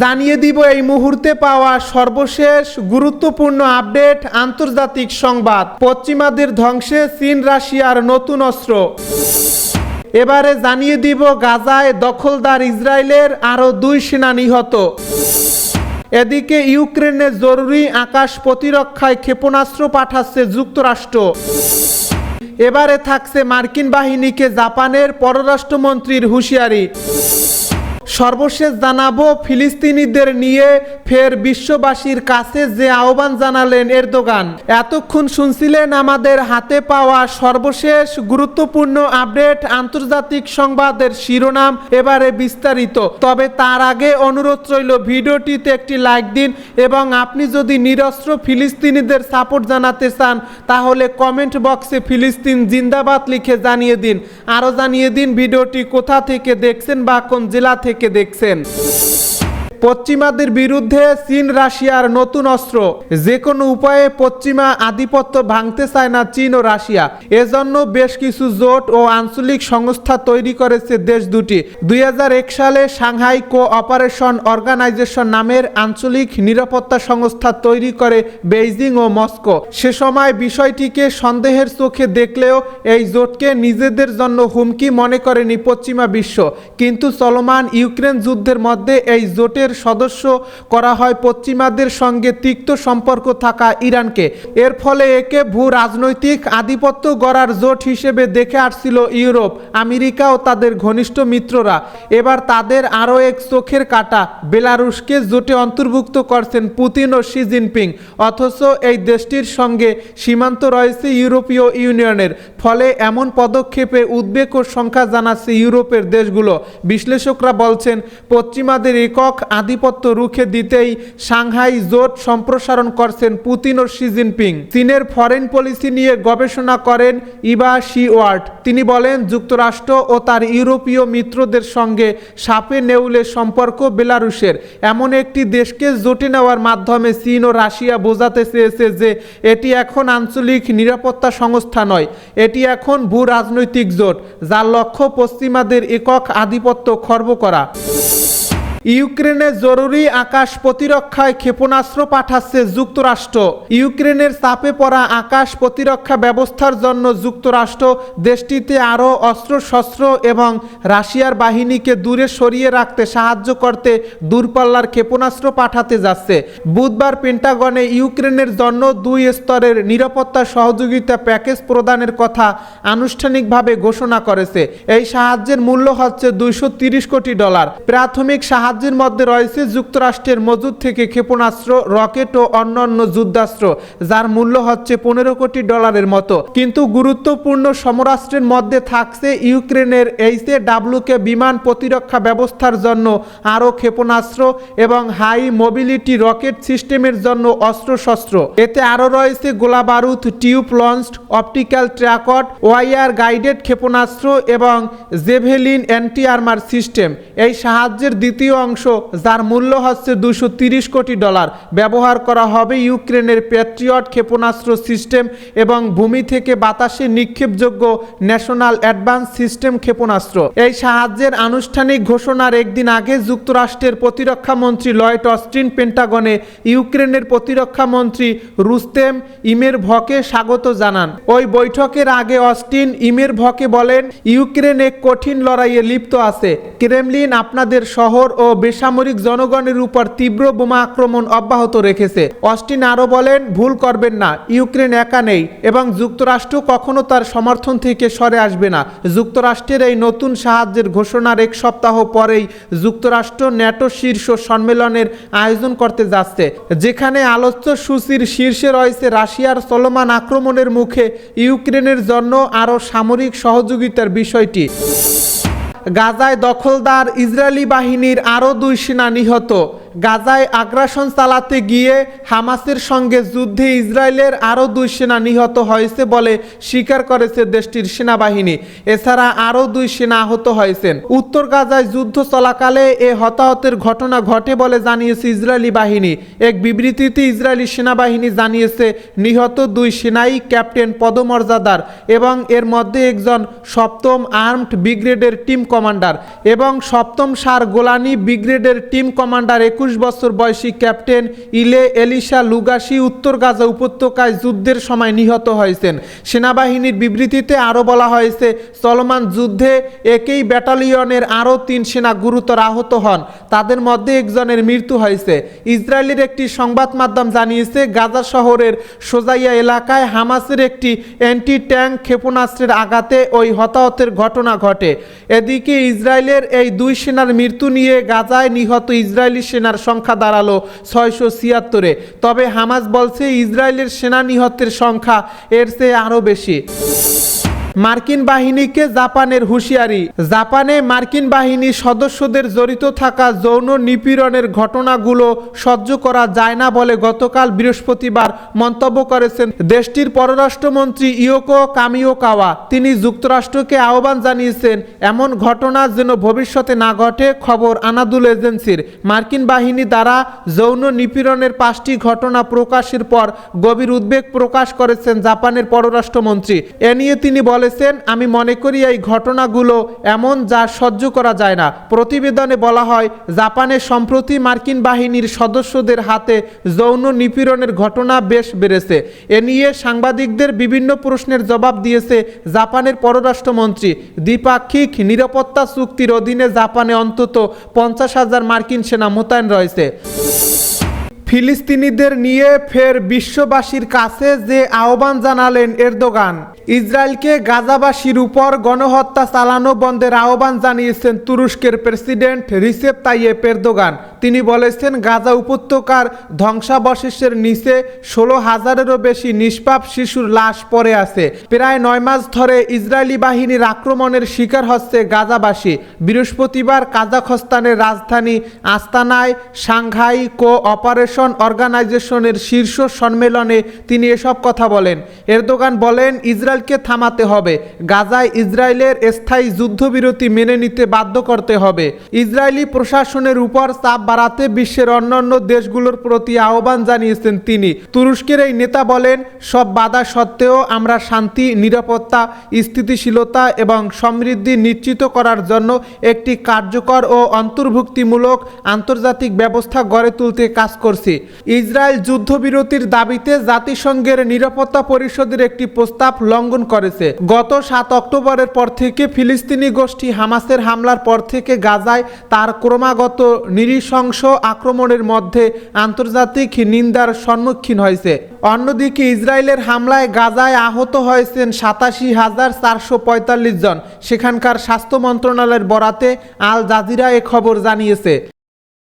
জানিয়ে দিব এই মুহূর্তে পাওয়া সর্বশেষ গুরুত্বপূর্ণ আপডেট আন্তর্জাতিক সংবাদ। পশ্চিমাদের ধ্বংসে চীন, রাশিয়ার নতুন অস্ত্র। এবারে জানিয়ে দিব গাজায় দখলদার ইসরায়েলের আরও দুই সেনা নিহত। এদিকে ইউক্রেনে জরুরি আকাশ প্রতিরক্ষায় ক্ষেপণাস্ত্র পাঠাচ্ছে যুক্তরাষ্ট্র। এবারে থাকছে মার্কিন বাহিনীকে জাপানের পররাষ্ট্রমন্ত্রীর হুঁশিয়ারি। সর্বশেষ জানাব, ফিলিস্তিনিদের নিয়ে ফের বিশ্ববাসীর কাছে যে আহ্বান জানালেন এরদোগান। এতক্ষণ শুনছিলেন আমাদের হাতে পাওয়া সর্বশেষ গুরুত্বপূর্ণ আপডেট, আন্তর্জাতিক সংবাদের শিরোনাম এবারে বিস্তারিত। তবে তার আগে অনুরোধ রইল, ভিডিওটিতে একটি লাইক দিন এবং আপনি যদি নিরস্ত্র ফিলিস্তিনিদের সাপোর্ট জানাতে চান, তাহলে কমেন্ট বক্সে ফিলিস্তিন জিন্দাবাদ লিখে জানিয়ে দিন। আরও জানিয়ে দিন ভিডিওটি কোথা থেকে দেখছেন বা কোন জেলা থেকে দেখছেন। পশ্চিমাদের বিরুদ্ধে চীন, রাশিয়ার নতুন অস্ত্র। যে কোনো উপায়ে পশ্চিমা আধিপত্য ভাঙতে চায় না চীন ও রাশিয়া। এজন্য বেশ কিছু জোট ও আঞ্চলিক সংস্থা তৈরি করেছে দেশ দুটি। দুই হাজার এক সালে সাংহাই কো অপারেশন অর্গানাইজেশন নামের আঞ্চলিক নিরাপত্তা সংস্থা তৈরি করে বেইজিং ও মস্কো। সে সময় বিষয়টিকে সন্দেহের চোখে দেখলেও এই জোটকে নিজেদের জন্য হুমকি মনে করেনি পশ্চিমা বিশ্ব। কিন্তু চলমান ইউক্রেন যুদ্ধের মধ্যে এই জোটের সদস্য করা হয় পশ্চিমাদের সঙ্গে তিক্ত সম্পর্ক থাকা ইরানকে। এর ফলে একে ভূ রাজনৈতিক আধিপত্য গড়ার জোট হিসেবে দেখে আসছিল ইউরোপ, আমেরিকা ও তাদের ঘনিষ্ঠ মিত্ররা। এবার তাদের আরও এক চোখের কাটা, বেলারুশকে জোটে অন্তর্ভুক্ত করছেন পুতিন ও শি জিনপিং, অথচ এই দেশটির সঙ্গে সীমান্ত রয়েছে ইউরোপীয় ইউনিয়নের। ফলে এমন পদক্ষেপে উদ্বেগ ও সংখ্যা জানাচ্ছে ইউরোপের দেশগুলো। বিশ্লেষকরা বলছেন, পশ্চিমাদের একক আধিপত্য রুখে দিতেই সাংহাই জোট সম্প্রসারণ করছেন পুতিন ও শি জিনপিং। চীনের ফরেন পলিসি নিয়ে গবেষণা করেন ইবা শিওয়ার্ড তিনি বলেন, যুক্তরাষ্ট্র ও তার ইউরোপীয় মিত্রদের সঙ্গে সাপে নেউলে সম্পর্ক বেলারুশের। এমন একটি দেশকে জোটে নেওয়ার মাধ্যমে চীন ও রাশিয়া বোঝাতে চেয়েছে যে এটি এখন আঞ্চলিক নিরাপত্তা সংস্থা নয়, এটি এখন ভূ রাজনৈতিক জোট, যার লক্ষ্য পশ্চিমাদের একক আধিপত্য খর্ব করা। ইউক্রেনে জরুরি আকাশ প্রতিরক্ষায় ক্ষেপণাস্ত্র পাঠাচ্ছে যুক্তরাষ্ট্র। ইউক্রেনের চাপে পড়া আকাশ প্রতিরক্ষা ব্যবস্থার জন্য যুক্তরাষ্ট্র দেশটিতে আরও অস্ত্রশস্ত্র এবং রাশিয়ার বাহিনীকে দূরে সরিয়ে রাখতে সাহায্য করতে দূরপাল্লার ক্ষেপণাস্ত্র পাঠাতে যাচ্ছে। বুধবার পেন্টাগনে ইউক্রেনের জন্য দুই স্তরের নিরাপত্তা সহযোগিতা প্যাকেজ প্রদানের কথা আনুষ্ঠানিকভাবে ঘোষণা করেছে। এই সাহায্যের মূল্য হচ্ছে দুইশো কোটি ডলার। প্রাথমিক সাহায্যের মধ্যে রয়েছে যুক্তরাষ্ট্রের মজুদ থেকে ক্ষেপণাস্ত্র, রকেট ও অন্যান্য যুদ্ধাস্ত্র, যার মূল্য হচ্ছে পনেরো কোটি ডলারের মতো। কিন্তু গুরুত্বপূর্ণ সমরাষ্ট্রের মধ্যে থাকছে ইউক্রেনের এইচএ ডাব্লুকে বিমান প্রতিরক্ষা ব্যবস্থার জন্য আরও ক্ষেপণাস্ত্র এবং হাই মোবিলিটি রকেট সিস্টেমের জন্য অস্ত্রশস্ত্র। এতে আরও রয়েছে গোলা বারুদ tube launched, optical tracked wire guided ক্ষেপণাস্ত্র এবং জেভেলিন অ্যান্টি আর্মার সিস্টেম। এই সাহায্যের দ্বিতীয় অংশ, যার মূল্য হচ্ছে দুশো কোটি ডলার। ব্যবহার করা হবে ইউক্রেনের প্যাট্রিয়ট ক্ষেপণাস্ত্র সিস্টেম এবং ভূমি থেকে বাতাসে নিক্ষেপযোগ্য ন্যাশনাল অ্যাডভান্স সিস্টেম ক্ষেপণাস্ত্র। এই সাহায্যের আনুষ্ঠানিক ঘোষণার একদিন আগে যুক্তরাষ্ট্রের প্রতিরক্ষা মন্ত্রী লয়েট অস্টিন পেন্টাগনে ইউক্রেনের প্রতিরক্ষা মন্ত্রী রুস্তেম ইমের ভকে স্বাগত জানান। ওই বৈঠকের আগে অস্টিন ইমের ভকে বলেন, ইউক্রেন এক কঠিন লড়াইয়ে লিপ্ত আছে। ক্রেমলিন আপনাদের শহর ও বেসামরিক জনগণের উপর তীব্র বোমা আক্রমণ অব্যাহত রেখেছে। অস্টিন আরও বলেন, ভুল করবেন না, ইউক্রেন একা নেই এবং যুক্তরাষ্ট্র কখনো তার সমর্থন থেকে সরে আসবে না। যুক্তরাষ্ট্রের এই নতুন সাহায্যের ঘোষণার এক সপ্তাহ পরেই যুক্তরাষ্ট্র ন্যাটো শীর্ষ সম্মেলনের আয়োজন করতে যাচ্ছে, যেখানে আলোচ্য সূচির শীর্ষে রয়েছে রাশিয়ার চলমান আক্রমণের মুখে ইউক্রেনের জন্য আরও সামরিক সহযোগিতার বিষয়টি। গাজায় দখলদার ইসরায়েলি বাহিনীর আরও দুই সেনা নিহত। গাজায় আগ্রাসন চালাতে গিয়ে হামাসের সঙ্গে যুদ্ধে ইসরায়েলের আরও দুই সেনা নিহত হয়েছে বলে স্বীকার করেছে দেশটির সেনাবাহিনী। এছাড়া আরও দুই সেনা আহত হয়েছেন। উত্তর গাজায় যুদ্ধ চলাকালে এ হতাহতের ঘটনা ঘটে বলে জানিয়েছে ইসরায়েলি বাহিনী। এক বিবৃতিতে ইসরায়েলি সেনাবাহিনী জানিয়েছে, নিহত দুই সেনাই ক্যাপ্টেন পদমর্যাদার এবং এর মধ্যে একজন সপ্তম আর্মড ব্রিগেডের টিম কমান্ডার এবং সপ্তম সার গোলানি ব্রিগেডের টিম কমান্ডার একুশ বছর বয়সী ক্যাপ্টেন ইলে এলিশা লুগাসি উত্তর গাজা উপত্যকায় যুদ্ধের সময় নিহত হয়েছেন। সেনাবাহিনীর বিবৃতিতে আরও বলা হয়েছে, চলমান যুদ্ধে একই ব্যাটালিয়নের আরও তিন সেনা গুরুতর আহত হন। তাদের মধ্যে একজনের মৃত্যু হয়েছে। ইসরায়েলের একটি সংবাদ মাধ্যম জানিয়েছে, গাজা শহরের সোজাইয়া এলাকায় হামাসের একটি অ্যান্টি ট্যাঙ্ক ক্ষেপণাস্ত্রের আঘাতে ওই হতাহতের ঘটনা ঘটে। এদিকে ইসরায়েলের এই দুই সেনার মৃত্যু নিয়ে গাজায় নিহত ইসরায়েলি সেনার সংখ্যা দাঁড়াল ছয়শো ছিয়াত্তরে। তবে হামাস বলছে, ইসরায়েলের সেনা নিহতের সংখ্যা এর চেয়ে আরও বেশি। মার্কিন বাহিনীকে জাপানের হুঁশিয়ারি। জাপানে মার্কিন বাহিনী সদস্যদের জড়িত থাকা যৌন নিপীড়নের ঘটনাগুলো সহ্য করা যায় না বলে গতকাল বৃহস্পতিবার মন্তব্য করেছেন দেশটির পররাষ্ট্রমন্ত্রী ইয়োকো কামিওকাওয়া। তিনি যুক্তরাষ্ট্রকে আহ্বান জানিয়েছেন, এমন ঘটনা যেন ভবিষ্যতে না ঘটে খবর আনাদুল এজেন্সির। মার্কিন বাহিনী দ্বারা যৌন নিপীড়নের পাঁচটি ঘটনা প্রকাশের পর গভীর উদ্বেগ প্রকাশ করেছেন জাপানের পররাষ্ট্রমন্ত্রী। এ নিয়ে তিনি বলেছেন, আমি মনে করি এই ঘটনাগুলো এমন যা সহ্য করা যায় না। প্রতিবেদনে বলা হয়, জাপানে সম্প্রতি মার্কিন বাহিনীর সদস্যদের হাতে যৌন নিপীড়নের ঘটনা বেশ বেড়েছে। এ নিয়ে সাংবাদিকদের বিভিন্ন প্রশ্নের জবাব দিয়েছে জাপানের পররাষ্ট্রমন্ত্রী। দ্বিপাক্ষিক নিরাপত্তা চুক্তির অধীনে জাপানে অন্তত পঞ্চাশ হাজার মার্কিন সেনা মোতায়েন রয়েছে। ফিলিস্তিনিদের নিয়ে ফের বিশ্ববাসীর কাছে যে আহ্বান জানালেন এরদোগান। ইসরায়েলকে গাজাবাসীর উপর গণহত্যা চালানো বন্ধের আহ্বান জানিয়েছেন তুরস্কের প্রেসিডেন্ট রিসেপ তাইয়েপ এরদোগান। তিনি বলেছেন, গাজা উপত্যকার ধ্বংসাবশেষের নিচে ষোলো হাজারেরও বেশি নিষ্পাপ শিশুর লাশ পড়ে আছে। প্রায় নয় মাস ধরে ইসরায়েলি বাহিনীর আক্রমণের শিকার হচ্ছে গাজাবাসী। বৃহস্পতিবার কাজাখস্তানের রাজধানী আস্তানায় সাংঘাই কো অপারেশন অর্গানাইজেশনের শীর্ষ সম্মেলনে তিনি এসব কথা বলেন। এরদোগান বলেন, ইসরায়েলকে থামাতে হবে। গাজায় ইসরায়েলের স্থায়ী যুদ্ধবিরতি মেনে নিতে বাধ্য করতে হবে। ইসরায়েলি প্রশাসনের উপর চাপ বাড়াতে বিশ্বের অন্যান্য দেশগুলোর প্রতি আহ্বান জানিয়েছেন তিনি। তুরস্কের এই নেতা বলেন, সব বাধা সত্ত্বেও আমরা শান্তি, নিরাপত্তা, স্থিতিশীলতা এবং সমৃদ্ধি নিশ্চিত করার জন্য একটি কার্যকর ও অন্তর্ভুক্তিমূলক আন্তর্জাতিক ব্যবস্থা গড়ে তুলতে কাজ করছি। ইসরায়েল যুদ্ধবিরতির দাবিতে জাতিসংঘের নিরাপত্তা পরিষদের একটি প্রস্তাব লঙ্ঘন করেছে। গত সাত অক্টোবরের পর থেকে ফিলিস্তিনি গোষ্ঠী হামাসের হামলার পর থেকে গাজায় তার ক্রমাগত নৃশংস আক্রমণের মধ্যে আন্তর্জাতিক নিন্দার সম্মুখীন হয়েছে। অন্যদিকে ইসরায়েলের হামলায় গাজায় আহত হয়েছেন সাতাশি হাজার চারশো পঁয়তাল্লিশ জন। সেখানকার স্বাস্থ্য মন্ত্রণালয়ের বরাতে আল জাজিরা এ খবর জানিয়েছে।